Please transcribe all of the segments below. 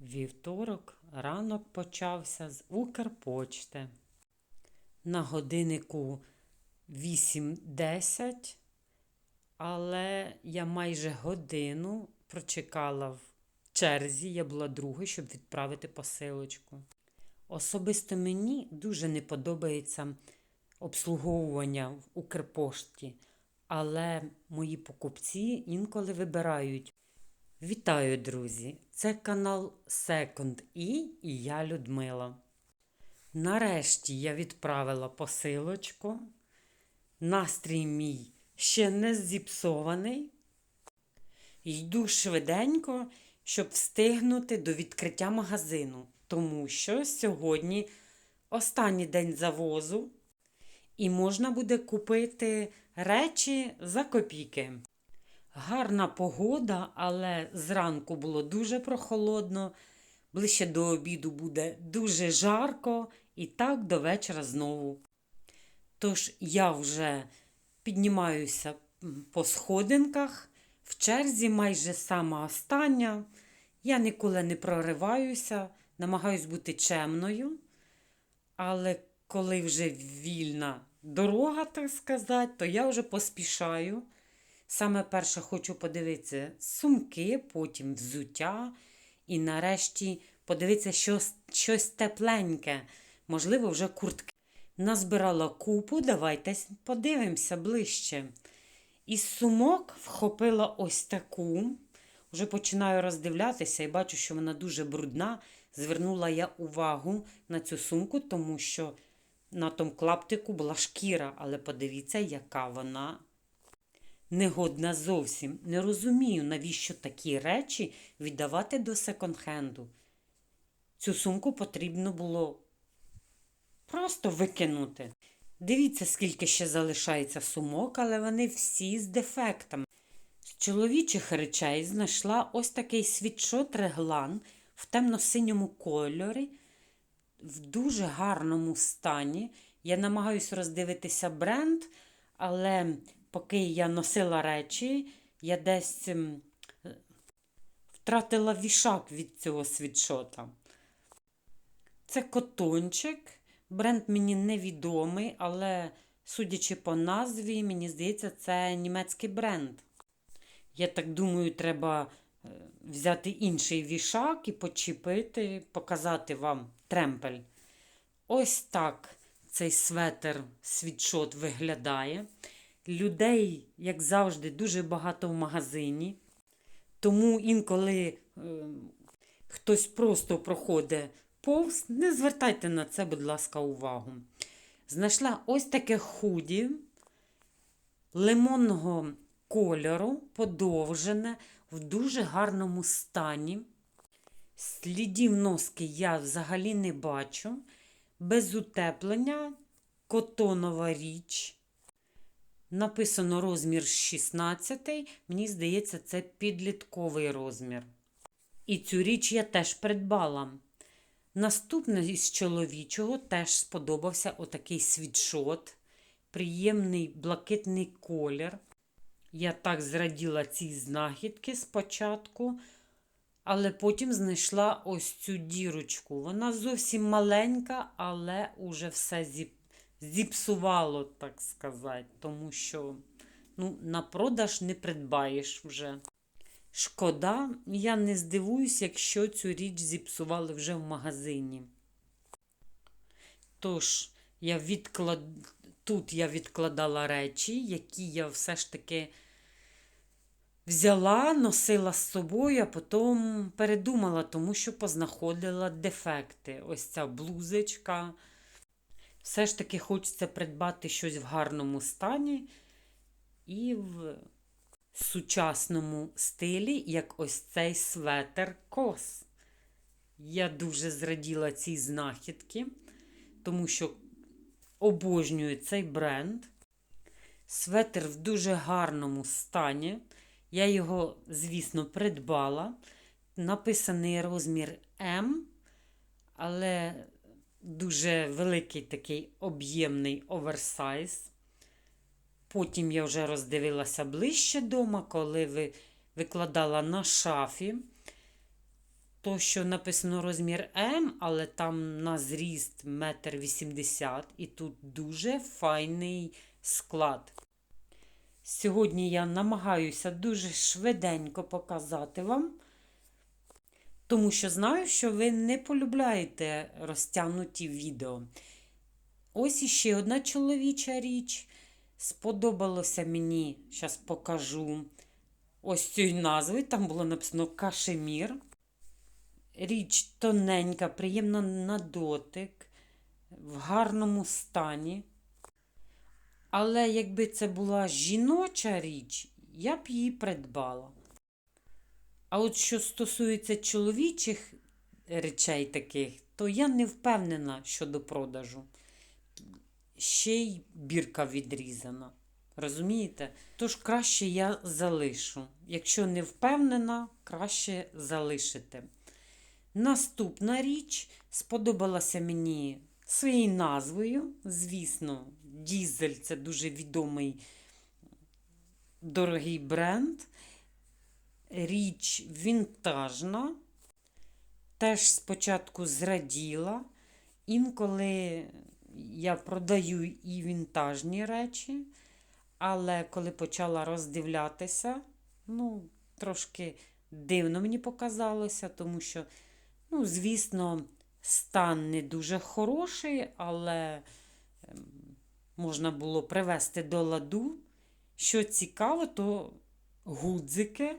Вівторок ранок почався з Укрпочти. На годиннику 8.10, але я майже годину прочекала в черзі, я була другою, щоб відправити посилочку. Особисто мені дуже не подобається обслуговування в Укрпошті, але мої покупці інколи вибирають. Вітаю, друзі! Це канал Second E і я Людмила. Нарешті я відправила посилочку. Настрій мій ще не зіпсований. Йду швиденько, щоб встигнути до відкриття магазину, тому що сьогодні останній день завозу, і можна буде купити речі за копійки. Гарна погода, але зранку було дуже прохолодно. Ближче до обіду буде дуже жарко і так до вечора знову. Тож я вже піднімаюся по сходинках, в черзі майже сама остання. Я ніколи не прориваюся, намагаюсь бути чемною. Але коли вже вільна дорога, так сказати, то я вже поспішаю. Саме перше хочу подивитися сумки, потім взуття. І нарешті подивитися щось, щось тепленьке, можливо, вже куртки. Назбирала купу, давайте подивимося ближче. Із сумок вхопила ось таку. Вже починаю роздивлятися і бачу, що вона дуже брудна. Звернула я увагу на цю сумку, тому що на тому клаптику була шкіра, але подивіться, яка вона негодна зовсім. Не розумію, навіщо такі речі віддавати до секонд-хенду. Цю сумку потрібно було просто викинути. Дивіться, скільки ще залишається сумок, але вони всі з дефектами. З чоловічих речей знайшла ось такий світшот реглан в темно-синьому кольорі, в дуже гарному стані. Я намагаюся роздивитися бренд, але поки я носила речі, я десь ем, втратила вішак від цього світшота. Це котончик. Бренд мені невідомий, але, судячи по назві, мені здається, це німецький бренд. Я так думаю, треба е, взяти інший вішак і почепити, показати вам тремпель. Ось так цей светер світшот виглядає. Людей, як завжди, дуже багато в магазині. Тому інколи е, хтось просто проходить повз, не звертайте на це, будь ласка, увагу. Знайшла ось таке худі лимонного кольору, подовжене, в дуже гарному стані. Слідів носки я взагалі не бачу. Без утеплення, котонова річ. Написано розмір 16, мені здається, це підлітковий розмір. І цю річ я теж придбала. Наступне із чоловічого теж сподобався отакий світшот, приємний блакитний колір. Я так зраділа ці знахідки спочатку, але потім знайшла ось цю дірочку. Вона зовсім маленька, але уже все зіпсувало, так сказати, тому що ну, на продаж не придбаєш вже. Шкода, я не здивуюсь, якщо цю річ зіпсували вже в магазині. Тож, я відклад... тут я відкладала речі, які я все ж таки взяла, носила з собою, а потім передумала, тому що познаходила дефекти. Ось ця блузочка. Все ж таки хочеться придбати щось в гарному стані і в сучасному стилі, як ось цей светер кос. Я дуже зраділа цій знахідки, тому що обожнюю цей бренд. Светер в дуже гарному стані. Я його, звісно, придбала. Написаний розмір М, але дуже великий такий об'ємний оверсайз. Потім я вже роздивилася ближче дома, коли ви викладала на шафі. то, що написано розмір М, але там на зріст метр вісімдесят, і тут дуже файний склад. Сьогодні я намагаюся дуже швиденько показати вам, тому що знаю, що ви не полюбляєте розтягнуті відео. Ось іще одна чоловіча річ. Сподобалося мені, зараз покажу ось цією назвою. Там було написано кашемір. Річ тоненька, приємна на дотик, в гарному стані. Але якби це була жіноча річ, я б її придбала. А от що стосується чоловічих речей таких, то я не впевнена щодо продажу. Ще й бірка відрізана. Розумієте? Тож краще я залишу. Якщо не впевнена, краще залишити. Наступна річ сподобалася мені своєю назвою. Звісно, Дізель це дуже відомий дорогий бренд. Річ вінтажна. Теж спочатку зраділа. Інколи я продаю і вінтажні речі, але коли почала роздивлятися, ну, трошки дивно мені показалося, тому що, ну, звісно, стан не дуже хороший, але ем, можна було привести до ладу. Що цікаво, то гудзики,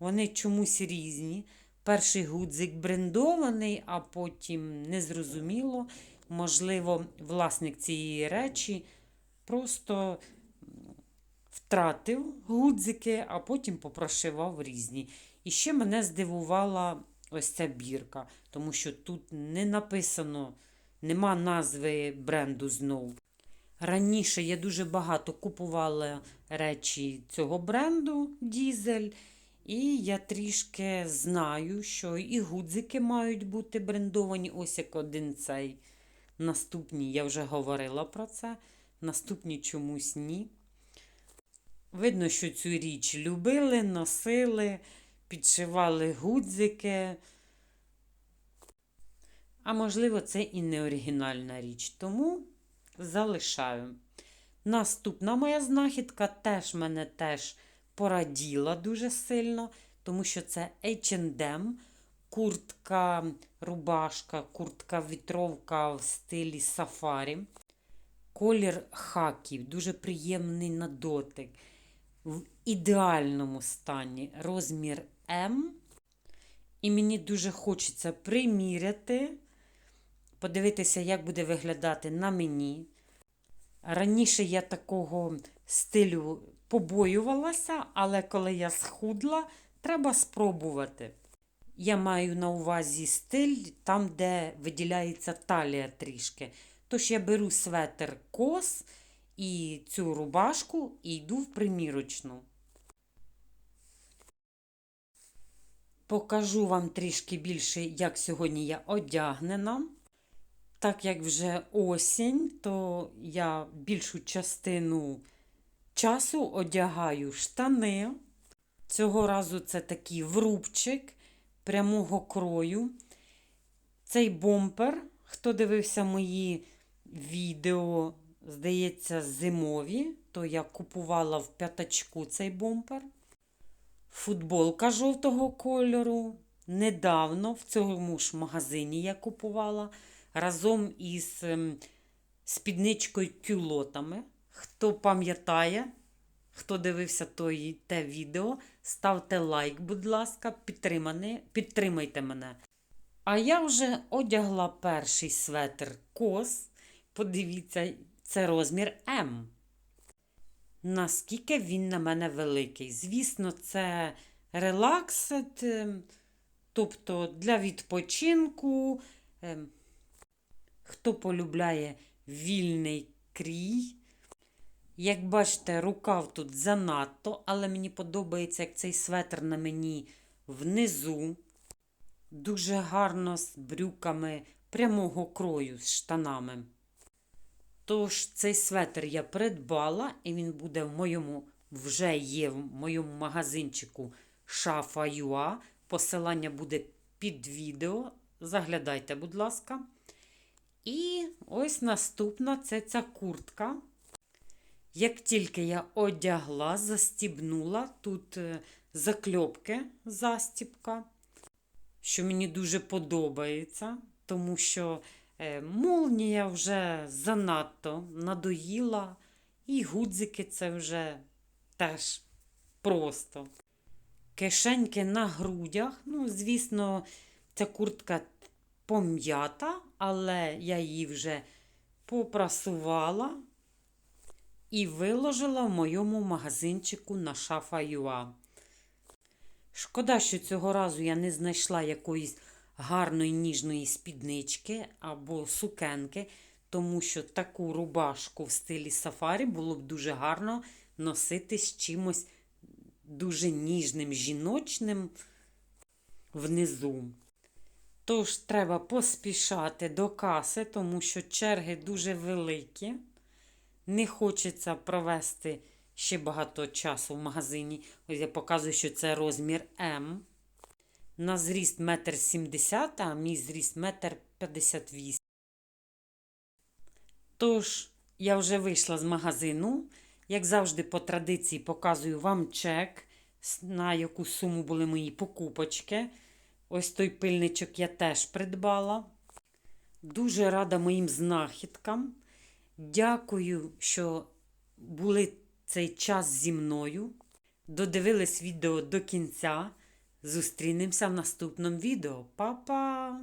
вони чомусь різні. Перший гудзик брендований, а потім незрозуміло. Можливо, власник цієї речі просто втратив гудзики, а потім попрошивав різні. І ще мене здивувала ось ця бірка, тому що тут не написано, нема назви бренду знову. Раніше я дуже багато купувала речі цього бренду Дізель. І я трішки знаю, що і гудзики мають бути брендовані, ось як один цей. Наступні, я вже говорила про це, наступні чомусь ні. Видно, що цю річ любили, носили, підшивали гудзики. А можливо, це і не оригінальна річ, тому залишаю. Наступна моя знахідка теж мене теж пораділа дуже сильно, тому що це H&M, куртка, рубашка, куртка вітровка в стилі сафарі. Колір хаків, дуже приємний на дотик. В ідеальному стані розмір М. І мені дуже хочеться приміряти, подивитися, як буде виглядати на мені. Раніше я такого стилю побоювалася, але коли я схудла, треба спробувати. Я маю на увазі стиль там, де виділяється талія трішки. Тож я беру светр кос і цю рубашку і йду в примірочну. Покажу вам трішки більше, як сьогодні я одягнена. Так як вже осінь, то я більшу частину часу одягаю штани. Цього разу це такий врубчик прямого крою. Цей бомпер, хто дивився мої відео, здається, зимові, то я купувала в п'ятачку цей бомпер. Футболка жовтого кольору. Недавно в цьому ж магазині я купувала разом із ем, спідничкою кюлотами. Хто пам'ятає, хто дивився той, те відео, ставте лайк, будь ласка, підтримайте мене. А я вже одягла перший светр кос. Подивіться, це розмір М. Наскільки він на мене великий. Звісно, це релаксет, ем, тобто для відпочинку. Ем, хто полюбляє вільний крій. Як бачите, рукав тут занадто, але мені подобається, як цей светр на мені внизу. Дуже гарно з брюками прямого крою з штанами. Тож, цей светр я придбала, і він буде в моєму, вже є в моєму магазинчику Шафа Юа. Посилання буде під відео. Заглядайте, будь ласка. І ось наступна це ця куртка. Як тільки я одягла, застібнула, тут е, закльопки застібка, що мені дуже подобається, тому що е, молнія вже занадто надоїла, і гудзики це вже теж просто. Кишеньки на грудях. Ну, звісно, ця куртка пом'ята, але я її вже попрасувала і виложила в моєму магазинчику на шафа.ua. Шкода, що цього разу я не знайшла якоїсь гарної ніжної спіднички або сукенки, тому що таку рубашку в стилі сафарі було б дуже гарно носити з чимось дуже ніжним, жіночним внизу. Тож треба поспішати до каси, тому що черги дуже великі. Не хочеться провести ще багато часу в магазині. Ось я показую, що це розмір М. На зріст 1,70 м, а мій зріст 1,58 м. Тож, я вже вийшла з магазину. Як завжди, по традиції, показую вам чек, на яку суму були мої покупочки. Ось той пильничок я теж придбала. Дуже рада моїм знахідкам. Дякую, що були цей час зі мною. Додивились відео до кінця. Зустрінемося в наступному відео. Па-па!